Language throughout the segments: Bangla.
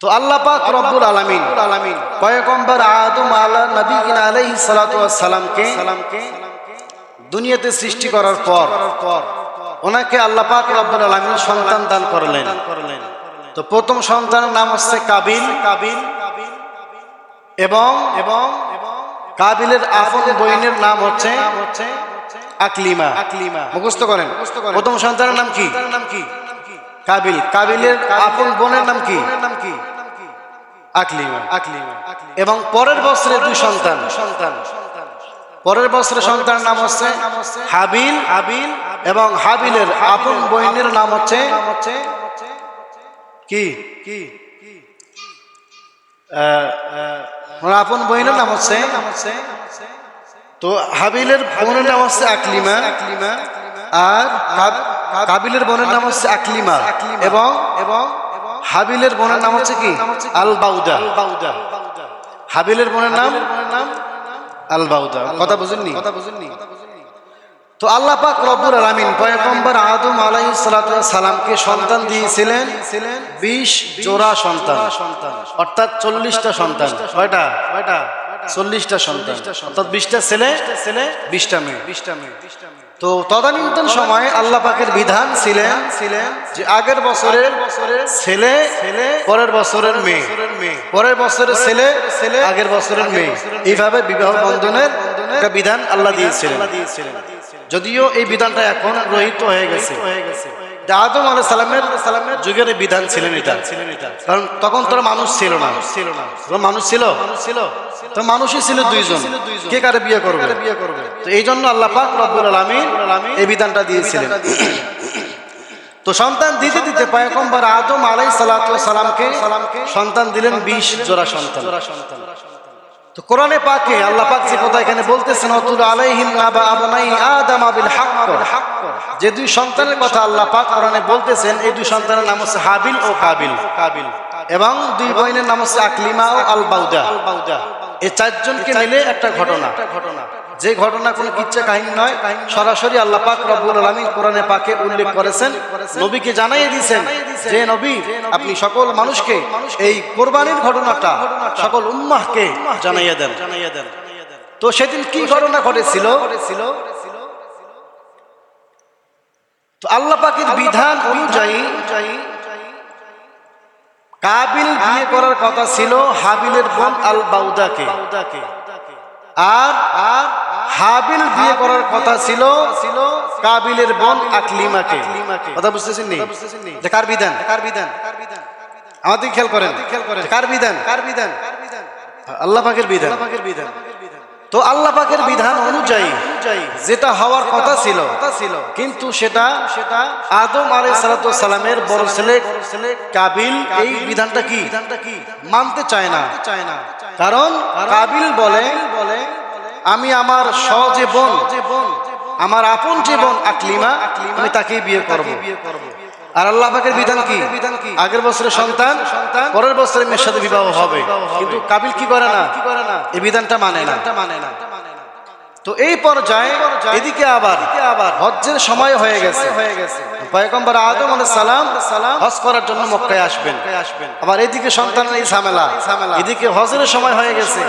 তো আল্লাহ পাক রব্বুল আলামিন আলামিন পয়গম্বর আদম আলা নবী আলাইহিস সালাতু ওয়াস সালামকে সালামকে দুনিয়াতে সৃষ্টি করার পর ওনাকে আল্লাহ পাক রব্বুল আলামিন সন্তান দান করলেন। তো প্রথম সন্তানের নাম হচ্ছে কাবিল। কাবিল এবং এবং কাবিলের আপন বইনের নাম হচ্ছে হচ্ছে আকলিমা। আকলিমা। মুখস্থ করেন। প্রথম সন্তানের নাম কি? নাম কি? কাবিল কাবিলের আপন বোনের নাম কি? নাম কি? আকলিমা আকলিমা এবং পরের বছরে দুই সন্তান। সন্তান। পরের বছরের সন্তানের নাম হচ্ছে হাবিল হাবিল এবং হাবিলের আপন বইনের নাম হচ্ছে নাম হচ্ছে কি? কি? আপন হচ্ছে নাম হচ্ছে তো হাবিলের বোনের নাম হচ্ছে আকলিমা। আকলিমা। আর কাব- কাবিলের বোনের নাম হচ্ছে আকলিমা এবং এবং হাবিলের বোনের নাম হচ্ছে কি? আল বাউদা হাবিলের বোনের নাম আল বাউদা কথা বুঝেননি? কথা বুঝেননি তো আল্লাহ পাক রব্বুল আলামিন পয়গম্বর আদম আলাইহিস সালাতু সালামকে সন্তান দিয়েছিলেন ছিলেন 20 জোড়া সন্তান সন্তান অর্থাৎ 40টা সন্তান। কয়টা কয়টা? 40টা সন্তান। অর্থাৎ 20টা ছেলে ছেলে 20টা মেয়ে। 20টা মেয়ে। তো তদানীন্তন সময় আল্লাহ পাকের বিধান ছিলেন ছিলেন যে আগের বছরের বছরের ছেলে ছেলে পরের বছরের মেয়ে। পরের বছরের ছেলে ছেলে আগের বছরের মেয়ে। এইভাবে বিবাহ বন্ধনের একটা বিধান আল্লাহ দিয়েছিলেন। যদিও এই বিধানটা এখন রহিত হয়ে গেছে। আদম আলাহ সালামের সালামের যুগের বিধান ছিলেন এটা। কারণ তখন তোর মানুষ ছিল না। ছিল না। মানুষ ছিল। মানুষ ছিল। তো মানুষই ছিল দুইজন। কে কারে বিয়ে করবে? বিয়ে করবে? তো এই জন্য আল্লাহ পাক রব্বুল আলামিন এই বিধানটা দিয়েছিলেন। তো সন্তান দিতে দিতে পয়গম্বর আদম আলাই সালাতু সালামকে সালামকে সন্তান দিলেন 20 জোড়া সন্তান। তো কোরআনে পাকে আল্লাহ পাক যে কথা এখানে বলতেছেন অতুল আলাইহিম নাবা আবনাই আদম বিল হক যে দুই সন্তানের কথা আল্লাহ পাক কোরআনে বলতেছেন এই দুই সন্তানের নাম হচ্ছে হাবিল ও কাবিল। কাবিল। এবং দুই বোনের নাম হচ্ছে আকলিমা ও আল বাউদা এই চারজনকে মিলে একটা ঘটনা। ঘটনা। যে ঘটনা কোনো কিচ্ছা কাহিনী নয় সরাসরি আল্লাহ পাক রব্বুল আলামিন কোরআনে পাকে উল্লেখ করেছেন। নবীকে জানাইয়ে দিয়েছেন যে নবী আপনি সকল মানুষকে এই কোরবানির ঘটনাটা সকল উম্মাহকে জানাইয়ে দেন। জানাইয়ে দেন তো সেদিন কি ঘটনা ঘটেছিল? তো আল্লাহ পাকের বিধান অনুযায়ী কাবিল বিয়ে করার কথা ছিল হাবিলের বোন আল বাউদাকে আর আর হাবিল বিয়ে করার কথা ছিল ছিল কাবিলের বোন আকলিমাকে। কথা বুঝতেছেন যে কার বিধান কার বিধান? আমাদের খেয়াল করেন। খেয়াল করেন কার বিধান কার বিধান আল্লাহ পাকের বিধান? আল্লাহ পাকের বিধান। তো আল্লাহ পাকের বিধান অনুযায়ী যেটা হওয়ার কথা ছিল কিন্তু সেটা সেটা আদম আলাই সালামের বড় ছেলে কাবিল এই বিধানটা কি? বিধানটা কি? মানতে চায় না। চায় না। কারণ কাবিল বলে বলে আমি আমার সজে বোন আমার আপন যে বোন আকলিমা আমি তাকেই বিয়ে করব। বিয়ে করব। আর আল্লাহ পাকের বিধান কি? বিধান কি? আগের বছরের সন্তান সন্তান পরের বছরে মেয়ের সাথে বিবাহ হবে। কিন্তু কাবিল কি করে না? কি করে না? এই বিধানটা মানে না। মানে না। তো এই পর্যায়ে এদিকে আবার আবার হজ্জের সময় হয়ে গেছে। হয়ে গেছে। পয়গম্বর আদম আলাইহিস সালাম সালাম হজ করার জন্য মক্কায় আসবেন। আবার এদিকে সন্তানের এই ঝামেলা। এদিকে হজের সময় হয়ে গেছে।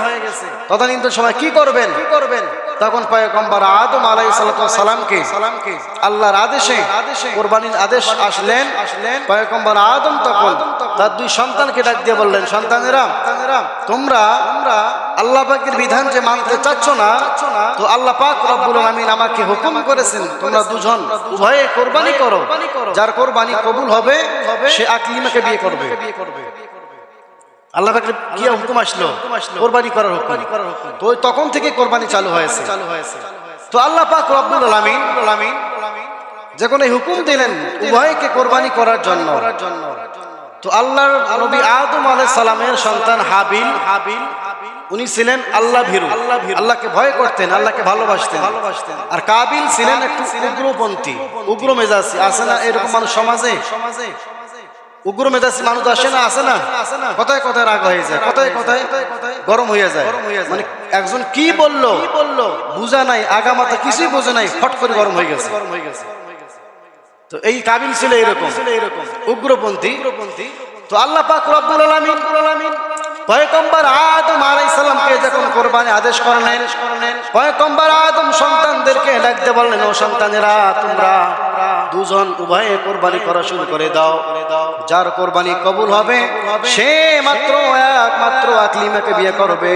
তদানীন্তন সময় কি করবেন? কি করবেন তখন পয়গম্বর আদম আলাইহিস সালামকে সালামকে আল্লাহর আদেশে কোরবানির আদেশ আসলেন। আসলেন পয়গম্বর আদম তখন তার দুই সন্তানকে ডাক দিয়ে বললেন, সন্তানেরা তোমরা তোমরা আল্লাহ পাকের বিধান যে মানতে চাচ্ছ না, তো আল্লাহ পাক রব্বুল আলামিন আমাকে হুকুম করেছেন, তোমরা দুজন উভয়ে কোরবানি করো। যার কোরবানি কবুল হবে সে আকলিমাকে বিয়ে করবে। আল্লাহ পাকের কি হুকুম আসলো? কোরবানি করার হুকুম। তো তখন থেকে কোরবানি চালু হয়েছে। চালু হয়েছে। তো আল্লাহ পাক রব্বুল আলামিন আলামিন যখন এই হুকুম দিলেন উভয়কে কোরবানি করার জন্য। তো আল্লাহর নবী আদম আলাইহিস সালামের সন্তান হাবিল হাবিল। উনি ছিলেন আল্লাহ ভীরু। আল্লাহ আল্লাহকে ভয় করতেন আল্লাহকে ভালোবাসতেন। ভালোবাসতেন। আর কাবিল ছিলেন একটু উগ্রপন্থী উগ্র মেজাজি আছে না এরকম মানুষ সমাজে? সমাজে। উগ্র মেজাজি মানুষ আসে না আসে না? কথায় কথায় রাগ হয়ে যায়? কথায় কথায়? গরম হয়ে যায়। মানে একজন কি বলল? বলল? বুঝা নাই আগামাতা কিছুই বোঝে নাই ফট করে গরম হয়ে গেছে। গরম হয়ে গেছে। তো এই কাবিল ছিল এরকম। এরকম। উগ্রপন্থী। উগ্রপন্থী। তো আল্লাহ পাক রব্বুল আলামিন পয়গম্বর আদম আলাইহিস সালামকে যখন কোরবানি আদেশ করলেন, পয়গম্বর আদম সন্তানদেরকে ডাকতে বললেন, ও সন্তানেরা, তোমরা দুজন উভয়ে কোরবানি করা শুরু করে দাও। যার কোরবানি কবুল হবে, সে মাত্র একমাত্র আকলিমাকে বিয়ে করবে।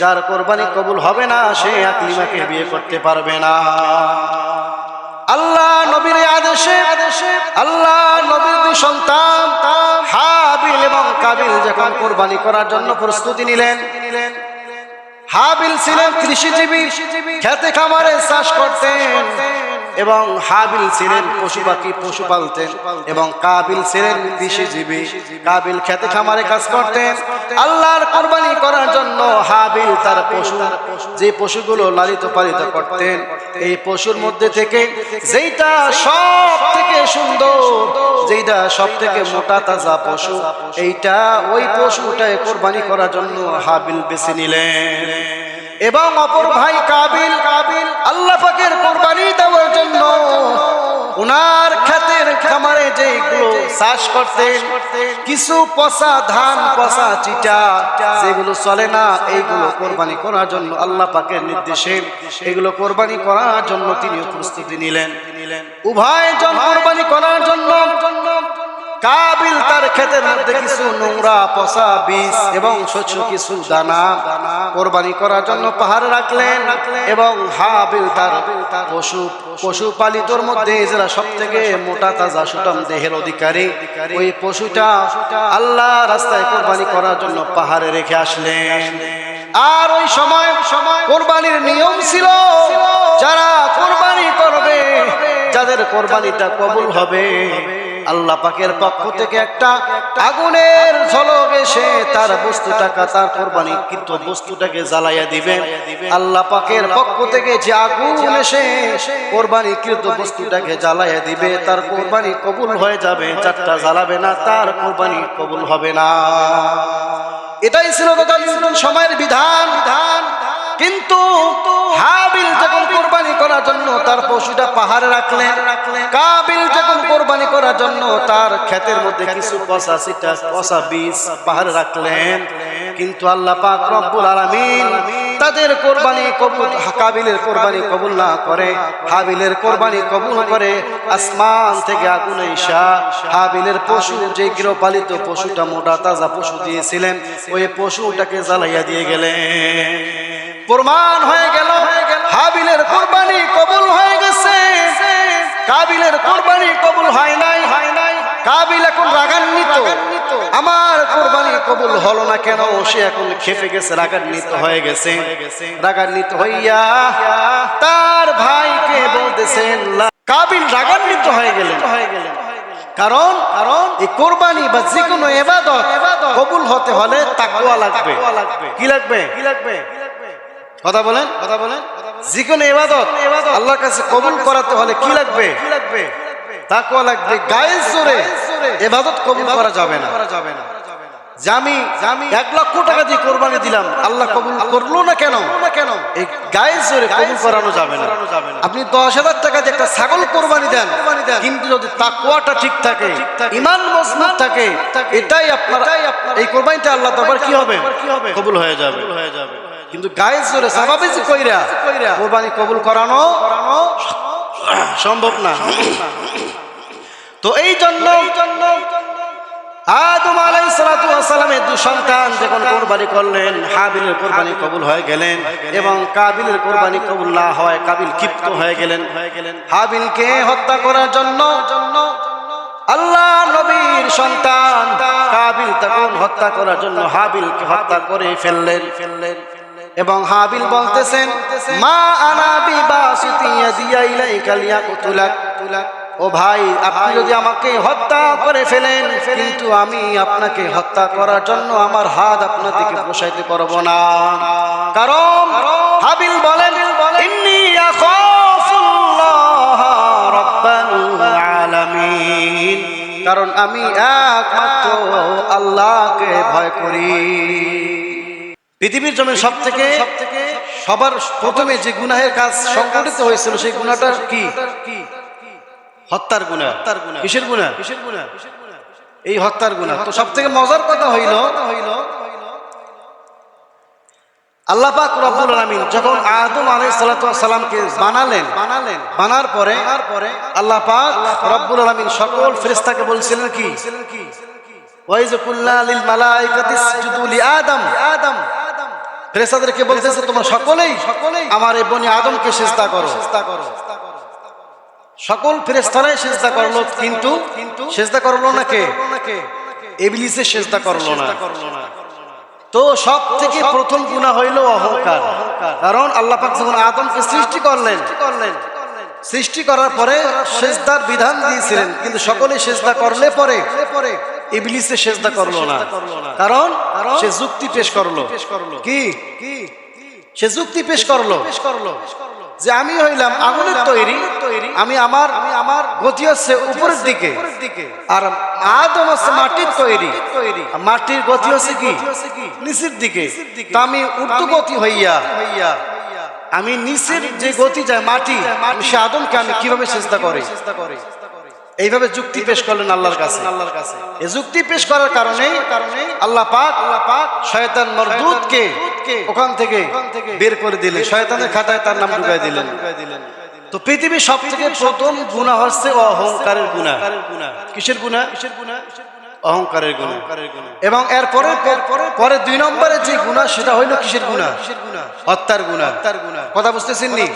যার কোরবানি কবুল হবে না, সে আকলিমাকে বিয়ে করতে পারবে না। আল্লাহ নবীর আদেশে আদেশে, আল্লাহ নবীর সন্তান এবং কাবিল যখন কোরবানি করার জন্য প্রস্তুতি নিলেন হাবিল ছিলেন কৃষিজীবী খেতে খামারে চাষ করতেন। এবং হাবিল ছিলেন পশু পাখি পশু পালতেন এবং কাবিল ছিলেন কৃষিজীবী। কাবিল খেতে খামারে কাজ করতেন। আল্লাহর কোরবানি করার জন্য হাবিল তার পশু, যে পশুগুলো লালিত পালিত করতেন, এই পশুর মধ্যে থেকে যেইটা সব থেকে সুন্দর, যেইটা সব থেকে মোটা তাজা পশু, এইটা ওই পশুটাই কোরবানি করার জন্য হাবিল বেছে নিলেন। এবং অপর ভাই কাবিল কাবিল। আল্লাহ পাকের কোরবানি দেওয়ার জন্য উনার ক্ষেতের খামারে যেগুলো চাষ করতেন কিছু পচা ধান পচা চিটা যেগুলো চলে না এইগুলো কোরবানি করার জন্য আল্লাহ পাকের নির্দেশে এগুলো কোরবানি করার জন্য তিনি প্রস্তুতি নিলেন। উভয় জন কোরবানি করার জন্য ক্ষেতের মধ্যে কিছু নোংরা, পচা বীজ এবং শস্য কিছু দানা কোরবানি করার জন্য পাহাড়ে রাখলেন এবং হাবিল তার পশু পশু পালিতর মধ্যে যারা সব থেকে মোটা তাজা সুটাম দেহের অধিকারী। ওই পশুটা আল্লাহ রাস্তায় কোরবানি করার জন্য পাহাড়ে রেখে আসলেন। আর ওই সময় সময় কোরবানির নিয়ম ছিল, যারা কোরবানি করবে, যাদের কোরবানিটা কবুল হবে আল্লাহ পাকের পক্ষ থেকে একটা আগুনের ঝলক এসে তার বস্তুটাকে, তার কোরবানি কিন্তু বস্তুটাকে জ্বালাইয়া দিবে। আল্লাহ পাকের পক্ষ থেকে যে আগুন এসে কোরবানি কিন্তু বস্তুটাকে জ্বালাইয়া দিবে, তার কোরবানি কবুল হয়ে যাবে, চারটা জ্বালাবে না, তার কোরবানি কবুল হবে না। এটাই ছিল তদানীন্তন সময়ের বিধান। বিধান কিন্তু হাবিল যখন কোরবানি করার জন্য তার পশুটা পাহাড়ে রাখলেন, কাবিল যখন কোরবানি করার জন্য তার ক্ষেতের মধ্যে কিছু পচা সিটা পচা বীজ পাহাড়ে রাখলেন। কিন্তু আল্লাহ পাক রব্বুল আলামিন তাদের কোরবানি কবুল কাবিলের কোরবানি কবুল না করে, হাবিলের কোরবানি কবুল করে আসমান থেকে আগুন ঈশা হাবিলের পশু, যে গৃহপালিত পশুটা মোটা তাজা পশু দিয়েছিলেন, ওই পশুটাকে জ্বালাইয়া দিয়ে গেলেন। প্রমাণ হয়ে কাবিলের কোরবানি কবুল হয় নাই হয় নাই। কাবিল এখন রাগান্বিত। আমার কোরবানি কবুল হলো না কেন? সে এখন খেপে গেছে রাগান্বিত হয়ে গেছে। রাগান্বিত হইয়া তার ভাইকে বলতেছেন কাবিল রাগান্বিত হয়ে গেলেন। হয়ে গেলেন কারণ কারণ এই কোরবানি বা যে কোনো এবাদত কবুল হতে হলে তাকওয়া লাগবে। কি লাগবে? কি লাগবে? কথা বলেন কথা বলেন। যে কোনো এবাদত আল্লাহর কাছে কবুল করাতে হলে কি লাগবে? কি লাগবে তাকওয়া লাগবে। গায়ে জোরে এবাদত কবুল করা যাবে না। যাবে না আমি আমি এক লক্ষ টাকা দিয়ে কোরবানি দিলাম আল্লাহ কবুল করল না কেন? না কেন এই গায়ে জোরে কবুল করানো যাবে না। আপনি দশ হাজার টাকা দিয়ে একটা ছাগল কোরবানি দেন কিন্তু যদি তাকুয়াটা ঠিক থাকে ইমান মজবুত থাকে এটাই আপনার এই কোরবানিটা আল্লাহ দরবার কি হবে? কি হবে কবুল হয়ে যাবে। হয়ে যাবে। কিন্তু গায়ে জোরে স্বাভাবিক কইরা, কোরবানি কবুল করানো করানো সম্ভব না। তো এই জন্য আদম আলাই সালামের দু সন্তান যখন কোরবানি করলেন, হাবিলের কোরবানি কবুল হয়ে গেলেন এবং কাবিলের কোরবানি কবুল না হয় কাবিল ক্ষিপ্ত হয়ে গেলেন। হয়ে গেলেন হাবিলকে হত্যা করার জন্য জন্য আল্লাহ নবীর সন্তান কাবিল তখন হত্যা করার জন্য হাবিলকে হত্যা করে ফেললেন ফেললেন। এবং হাবিল বলতেছেন, মা আনা বিবাসিতি ইয়াদিয়া ইলাইকা লিয়াকতুলাক ও ভাই, আপনি যদি আমাকে হত্যা করে ফেলেন, কিন্তু আমি আপনাকে হত্যা করার জন্য আমার হাত আপনার দিকে প্রসারিত করব না। কারণ হাবিল বলেন, ইন্নী কারণ আমি একমাত্র আল্লাহকে ভয় করি। পৃথিবীর জমির সব থেকে সব থেকে সবার প্রথমে যে গুনাহের কাজ সংঘটিত হয়েছিল সেই গুণাটা কি? হত্যার গুণা হত্যার গুণা কিসের গুণা কিসের গুণা এই হত্যার গুণা তো সব থেকে মজার কথা হইল হইল আল্লাহ পাক রব্বুল আলামিন যখন আদম আলাইহিস সালাতু সালামকে বানালেন বানালেন বানার পরে পরে আল্লাহ পাক রব্বুল আলামিন সকল ফেরেশতাকে বলছিলেন কি? ওয়াইজ কুল্লা লিল মালাইকাতি ইসজুদু লি আদম। আদম। ফেরেশতাদেরকে বলতেছে তোমরা সকলেই সকলেই আমার এই বনি আদমকে সিজদা করো। সিজদা করো। সকল ফেরেশতারাই সিজদা করল কিন্তু কিন্তু সিজদা করল না কে? ইবলিসে সিজদা করল না। তো সব থেকে প্রথম গুনাহ হইল অহংকার। কারণ আল্লাহ পাক যখন আদমকে সৃষ্টি করলেন করলেন। সৃষ্টি করার পরে সেজদার বিধান দিয়েছিলেন কিন্তু সকলে সেজদা করলে পরে পরে ইবলিসে সেজদা করল না। কারণ সে যুক্তি পেশ করল। কি? কি? সে যুক্তি পেশ করল। যে আমি হইলাম আগুনের তৈরি আমি আমার আমি আমার গতি হচ্ছে উপরের দিকে। আর আদম হচ্ছে মাটির তৈরি। তৈরি। মাটির গতি হচ্ছে কি? নিচের দিকে। তা আমি উর্দু গতি হইয়া হইয়া। আমি নিচের যে গতি যায় মাটি সে আদমকে আমি কীভাবে চেষ্টা করি? এইভাবে যুক্তি পেশ করলেন আল্লাহর কাছে। আল্লাহর কাছে। এই যুক্তি পেশ করার কারণে কারণে আল্লাহ পাক আল্লাহ পাক শয়তান মরদুদকে ওখান থেকে বের করে দিলেন। শয়তানের খাতায় তার নাম ঢুকাই দিলেন। তো পৃথিবীর সব থেকে প্রথম গুণা হচ্ছে অহংকারের গুণা কিসের গুণা কিসের গুণা অহংকারের গুণা এবং এরপরে পরে দুই নম্বরে যে গুণা সেটা হইল কিসের গুণা হত্যার গুণা হত্যার গুণা কথা বুঝতেছেন নি?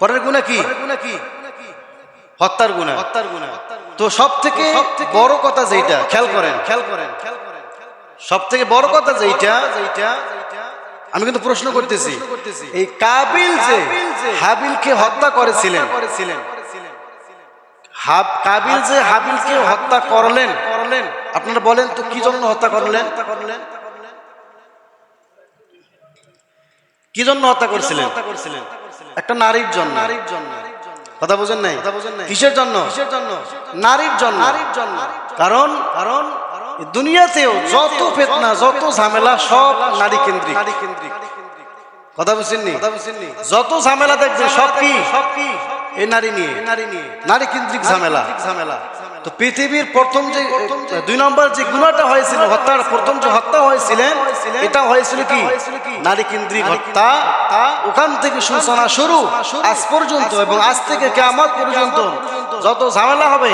পরের গুণা কি? গুণা কি? হত্যার গুণা। হত্যার গুণা। তো সব থেকে বড় কথা যেটা খেয়াল করেন। খেয়াল করেন। সব থেকে বড় কথা যেটা যেটা আমি কিন্তু প্রশ্ন করতেছি এই কাবিল যে হাবিলকে হত্যা করেছিলেন। কাবিল যে হাবিলকে হত্যা করলেন। করলেন আপনারা বলেন তো কি জন্য হত্যা করলেন? করলেন কি জন্য হত্যা করছিলেন? একটা নারীর জন্য। নারীর জন্য। কথা বোঝেন নাই? কথা বোঝেন নাই? কিসের জন্য? কিসের জন্য? নারীর জন্য। নারীর জন্য। কারণ কারণ দুনিয়াতেও যত ফেতনা যত ঝামেলা সব নারী কেন্দ্রিক নারী কেন্দ্রিক কথা বুঝছেননি কথা বুঝছেননি যত ঝামেলা দেখবেন সব কি? সব কি? এই নারী নিয়ে। নারী নিয়ে। নারী কেন্দ্রিক ঝামেলা। ঝামেলা। তো পৃথিবীর প্রথম যে দুই নম্বর যে গুণাটা হয়েছিল হত্যার প্রথম যে হত্যা হয়েছিলেন এটা হয়েছিল কি? নারী কেন্দ্রিক হত্যা। ওখান থেকে সূচনা শুরু আজ পর্যন্ত এবং আজ থেকে কেমন পর্যন্ত। যত ঝামেলা হবে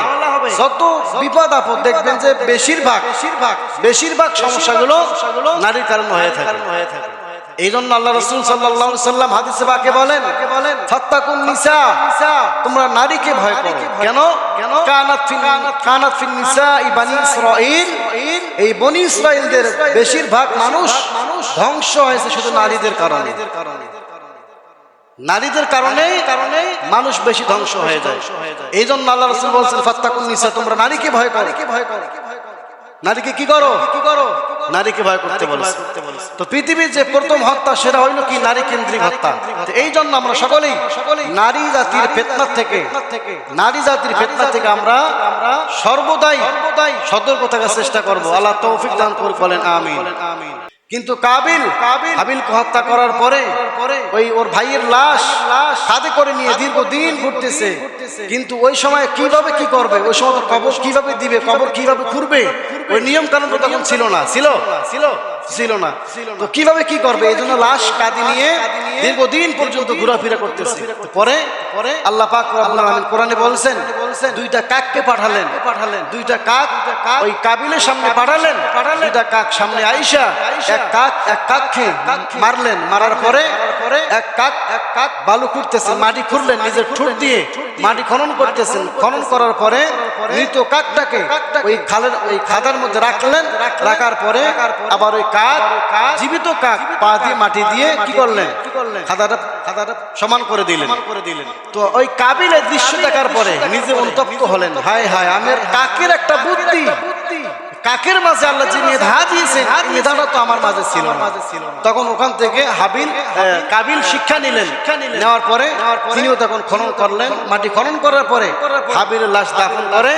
যত বিপদ আপদ দেখবেন যে বেশিরভাগ বেশিরভাগ বেশিরভাগ সমস্যাগুলো নারীর কারণ হয়ে থাকে। এই জন্য আল্লাহ রসুল সাল্লাহ সাল্লাম হাদিসে বাকে বলেন বলেন ফাত্তাকুন নিসা তোমরা নারীকে ভয় করো। কেন? কেন? কানাত ফিন কানাত ফিন নিসা ই ইসরাইল এই বনি ইসরাইলদের বেশিরভাগ মানুষ ধ্বংস হয়েছে শুধু নারীদের কারণে। নারীদের কারণে কারণে মানুষ বেশি ধ্বংস হয়ে যায়। এই জন্য আল্লাহ রসুল বলছেন ফাত্তাকুন নিসা তোমরা নারীকে ভয় করো। ভয় করো। নারীকে কি করো? কি করো নারীকে ভয় করতে বলেছে। তো পৃথিবীর যে প্রথম হত্যা সেটা হইল কি নারী কেন্দ্রিক হত্যা? এই জন্য আমরা সকলেই সকলেই নারী জাতির ফেতনা থেকে নারী জাতির ফেতনা থেকে আমরা আমরা সর্বদাই সর্বদাই সতর্ক থাকার চেষ্টা করব। আল্লাহ তৌফিক দান করে বলেন আমিন আমিন। কিন্তু কাবিল কাবিল হাবিলকে হত্যা করার পরে ওই ওর ভাইয়ের লাশ লাশ হাতে করে নিয়ে দীর্ঘদিন ঘুরতেছে। কিন্তু ওই সময় কীভাবে কি করবে? ওই সময় কবর কীভাবে দিবে? কবর কীভাবে খুঁড়বে? ওই নিয়ম কানুন তখন ছিল না। ছিল ছিল? ছিল না। তো কীভাবে কি করবে? এই জন্য লাশ কাঁদি নিয়ে দীর্ঘদিন পর্যন্ত ঘোরাফেরা করতেছে। পরে পরে আল্লাহ পাক কোরআনে বলছেন দুইটা কাককে পাঠালেন পাঠালেন। দুইটা কাক ওই কাবিলের সামনে পাঠালেন দুইটা কাক সামনে আইসা এক কাক এক কাককে মারলেন। মারার পরে এক কাক এক কাক বালু খুঁড়তেছেন মাটি খুঁড়লেন নিজের ঠোঁট দিয়ে মাটি খনন করতেছেন। খনন করার পরে মৃত কাকটাকে ওই খালের ওই খাদার মধ্যে রাখলেন রাখার পরে আবার ওই কাক জীবিত কাক পা দিয়ে মাটি দিয়ে কি করলেন? খাদাটা খাদাটা সমান করে দিলেন। করে দিলেন। তো ওই কাবিলের দৃশ্য দেখার পরে নিজে অনুতপ্ত হলেন। হায় হায় আমার কাকের একটা বুদ্ধি। কাকের মাঝে আল্লাহ যে মেধা দিয়েছেন মেধাটা তো আমার মাঝে ছিল তখন ওখান থেকে হাবিল কাবিল শিক্ষা নিলেন। নেওয়ার পরে তিনিও তখন খনন করলেন। মাটি খনন করার পরে হাবিলের লাশ দাফন করে